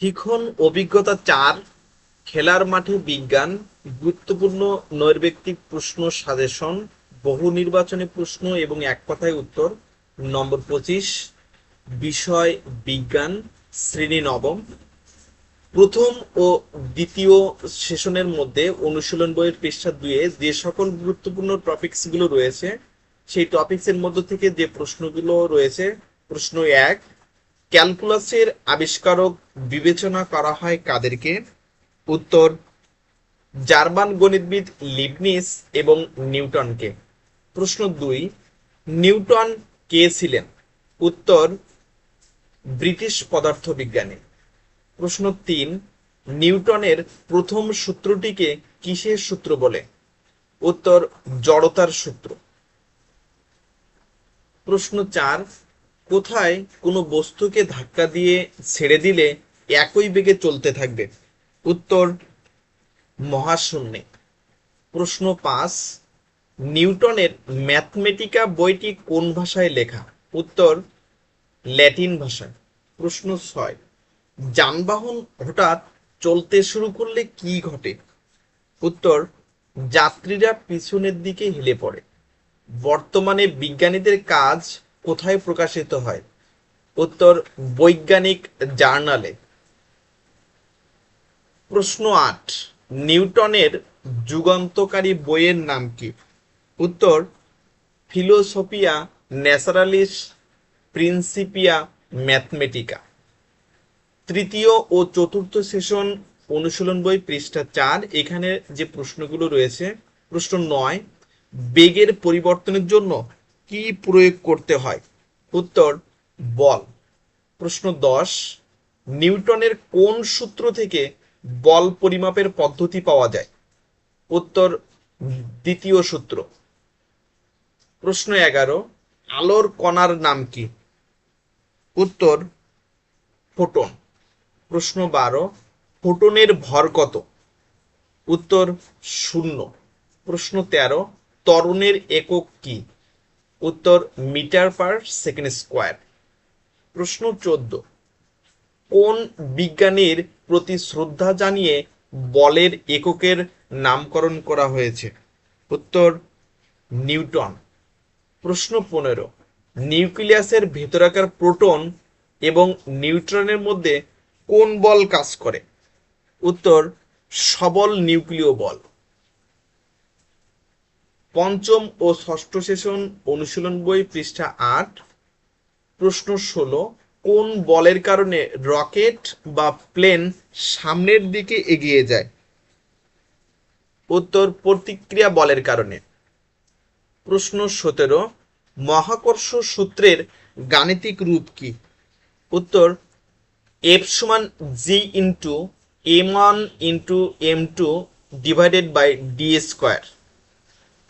শিখন অভিজ্ঞতা চার, খেলার মাঠে বিজ্ঞান, গুরুত্বপূর্ণ নৈর্ব্যক্তিক প্রশ্ন সাজেশন, বহু নির্বাচনী প্রশ্ন এবং এক কথায় উত্তর। নম্বর পঁচিশ, বিষয় বিজ্ঞান, শ্রেণি নবম। প্রথম ও দ্বিতীয় সেশনের মধ্যে অনুশীলন বইয়ের পৃষ্ঠা দুয়ে যে সকল গুরুত্বপূর্ণ টপিকসগুলো রয়েছে, সেই টপিকস এর মধ্য থেকে যে প্রশ্নগুলো রয়েছে, প্রশ্ন এক ক্যালকুলাসের আবিষ্কারক বিবেচনা করা হয় কাদেরকে? উত্তর, জার্মান গণিতবিদ লিবনিস এবং নিউটনকে। প্রশ্ন দুই, নিউটন কে ছিলেন? উত্তর, ব্রিটিশ পদার্থবিজ্ঞানী। প্রশ্ন তিন, নিউটনের প্রথম সূত্রটিকে কিসের সূত্র বলে? উত্তর, জড়তার সূত্র। প্রশ্ন চার কোথায় কোনো বস্তুকে ধাক্কা দিয়ে ছেড়ে দিলে একই বেগে চলতে থাকবে? উত্তর, মহাশূন্যে। প্রশ্ন পাঁচ, নিউটনের ম্যাথমেটিকা বইটি কোন ভাষায় লেখা? উত্তর, ল্যাটিন ভাষায়। প্রশ্ন ছয়, যানবাহন হঠাৎ চলতে শুরু করলে কি ঘটে? উত্তর, যাত্রীরা পিছনের দিকে হেলে পড়ে। বর্তমানে বিজ্ঞানীদের কাজ কোথায় প্রকাশিত হয়? উত্তর, বৈজ্ঞানিক জার্নালে। প্রশ্ন আট, নিউটনের যুগান্তকারী বইয়ের নাম কি? উত্তর, ফিলোসফিয়া ন্যাচারালিস প্রিন্সিপিয়া ম্যাথমেটিকা। তৃতীয় ও চতুর্থ সেশন অনুশীলন বই পৃষ্ঠা চার, এখানে যে প্রশ্নগুলো রয়েছে, প্রশ্ন নয়, বেগের পরিবর্তনের জন্য কি প্রয়োগ করতে হয়? উত্তর, বল। প্রশ্ন দশ, নিউটনের কোন সূত্র থেকে বল পরিমাপের পদ্ধতি পাওয়া যায়? উত্তর, দ্বিতীয় সূত্র। প্রশ্ন এগারো, আলোর কণার নাম কি? উত্তর, ফোটন। প্রশ্ন বারো, ফোটনের ভর কত? উত্তর, শূন্য। প্রশ্ন তেরো, ত্বরণের একক কি? উত্তর মিটার পার সেকেন্ড স্কোয়ার। প্রশ্ন চোদ্দ। কোন বিজ্ঞানীর প্রতি শ্রদ্ধা জানিয়ে বলের এককের নামকরণ করা হয়েছে? উত্তর, নিউটন। প্রশ্ন পনেরো। নিউক্লিয়াসের ভেতরাকার প্রোটন এবং নিউট্রনের মধ্যে কোন বল কাজ করে? উত্তর, সবল নিউক্লিয় বল। পঞ্চম ও ষষ্ঠ সেশন অনুশীলন বই পৃষ্ঠা আট। প্রশ্ন ষোলো, কোন বলের কারণে রকেট বা প্লেন সামনের দিকে এগিয়ে যায়? উত্তর, প্রতিক্রিয়া বলের কারণে। প্রশ্ন সতেরো, মহাকর্ষ সূত্রের গাণিতিক রূপ কি? উত্তর, এফ সমান G into M one into M two divided by D square.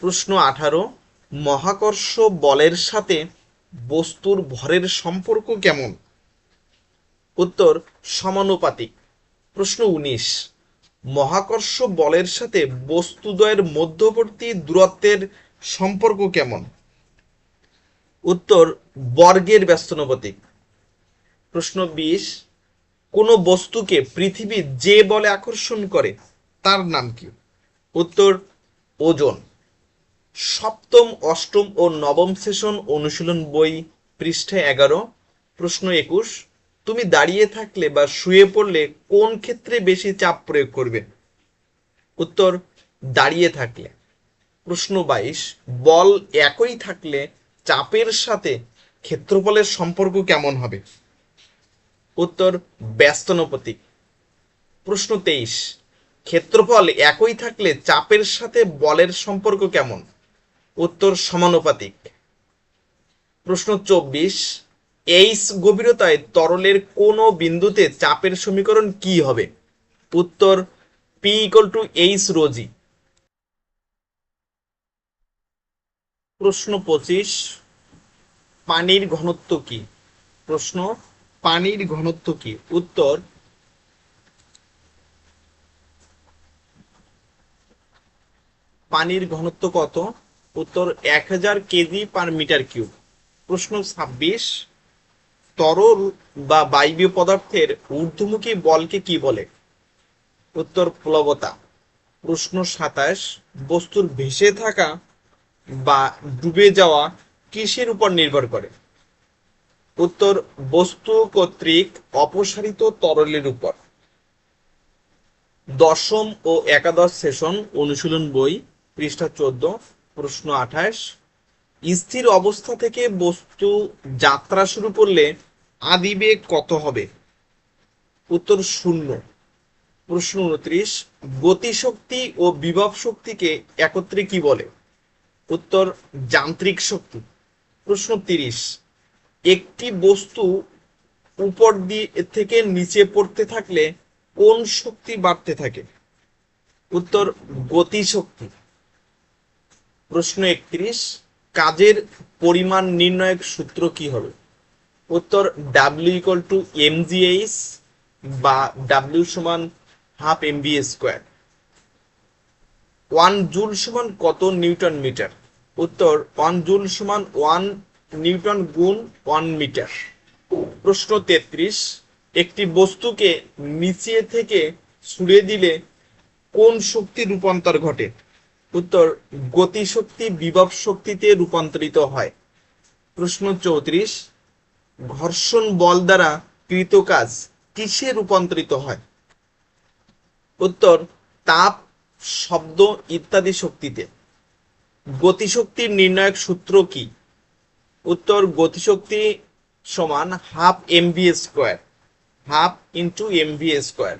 প্রশ্ন আঠারো, মহাকর্ষ বলের সাথে বস্তুর ভরের সম্পর্ক কেমন? উত্তর, সমানুপাতিক। প্রশ্ন উনিশ, মহাকর্ষ বলের সাথে বস্তুদ্বয়ের মধ্যবর্তী দূরত্বের সম্পর্ক কেমন? উত্তর, বর্গের ব্যস্তনুপাতিক। প্রশ্ন বিশ, কোনো বস্তুকে পৃথিবী যে বলে আকর্ষণ করে, তার নাম কি? উত্তর, ওজন। সপ্তম, অষ্টম ও নবম সেশন অনুশীলন বই পৃষ্ঠা এগারো। প্রশ্ন একুশ, তুমি দাঁড়িয়ে থাকলে বা শুয়ে পড়লে কোন ক্ষেত্রে বেশি চাপ প্রয়োগ করবে? উত্তর, দাঁড়িয়ে থাকলে। প্রশ্ন বাইশ, বল একই থাকলে চাপের সাথে ক্ষেত্রফলের সম্পর্ক কেমন হবে? উত্তর, ব্যস্তনপতিক। প্রশ্ন তেইশ, ক্ষেত্রফল একই থাকলে চাপের সাথে বলের সম্পর্ক কেমন? উত্তর সমানুপাতিক। প্রশ্ন চব্বিশ, এইচ গভীরতায় তরলের কোন বিন্দুতে চাপের সমীকরণ কি হবে? উত্তর পি ইকুয়াল টু এইচ রোজি প্রশ্ন পঁচিশ, পানির ঘনত্ব কি? প্রশ্ন, পানির ঘনত্ব কি? উত্তর, পানির ঘনত্ব কত? উত্তর এক হাজার কেজি পার মিটার কিউব। প্রশ্ন ছাব্বিশ, তরল বা বায়বীয় পদার্থের ঊর্ধ্বমুখী বলকে কি বলে? উত্তর প্লবতা প্রশ্ন সাতাশ, বস্তুর ভেসে থাকা বা ডুবে যাওয়া কিসের উপর নির্ভর করে? উত্তর, বস্তু কর্তৃক অপসারিত তরলের উপর। দশম ও একাদশ সেশন অনুশীলন বই, পৃষ্ঠা চোদ্দ। প্রশ্ন আঠাশ। স্থির অবস্থা থেকে বস্তু যাত্রা শুরু করলে আদিবেগ কত হবে? উত্তর শূন্য। প্রশ্ন উনত্রিশ, গতিশক্তি ও বিভব শক্তিকে একত্রে কি বলে? উত্তর, যান্ত্রিক শক্তি। প্রশ্ন তিরিশ, একটি বস্তু উপর দিয়ে থেকে নিচে পড়তে থাকলে কোন শক্তি বাড়তে থাকে? উত্তর, গতিশক্তি। প্রশ্ন একত্রিশ, কাজের পরিমাণ নির্ণয়ের সূত্র কি হবে? উত্তর ডাব্লিউ ইকুয়াল টু এমজিএইচ বা ডাব্লিউ সমান half MB square one joule সমান কত নিউটন মিটার? উত্তর ওয়ান জুল সমান ওয়ান নিউটন গুণ ওয়ান মিটার। প্রশ্ন তেত্রিশ, একটি বস্তুকে নিচে থেকে ছুড়ে দিলে কোন শক্তি রূপান্তর ঘটে? উত্তর, গতিশক্তি বিভব শক্তিতে রূপান্তরিত হয়। প্রশ্ন চৌত্রিশ, ঘর্ষণ বল দ্বারা কৃত কাজ কিসে রূপান্তরিত হয়? উত্তর, তাপ, শব্দ ইত্যাদি শক্তিতে। গতিশক্তির নির্ণায়ক সূত্র কি? উত্তর, গতিশক্তি সমান half M MV square, half into MV square.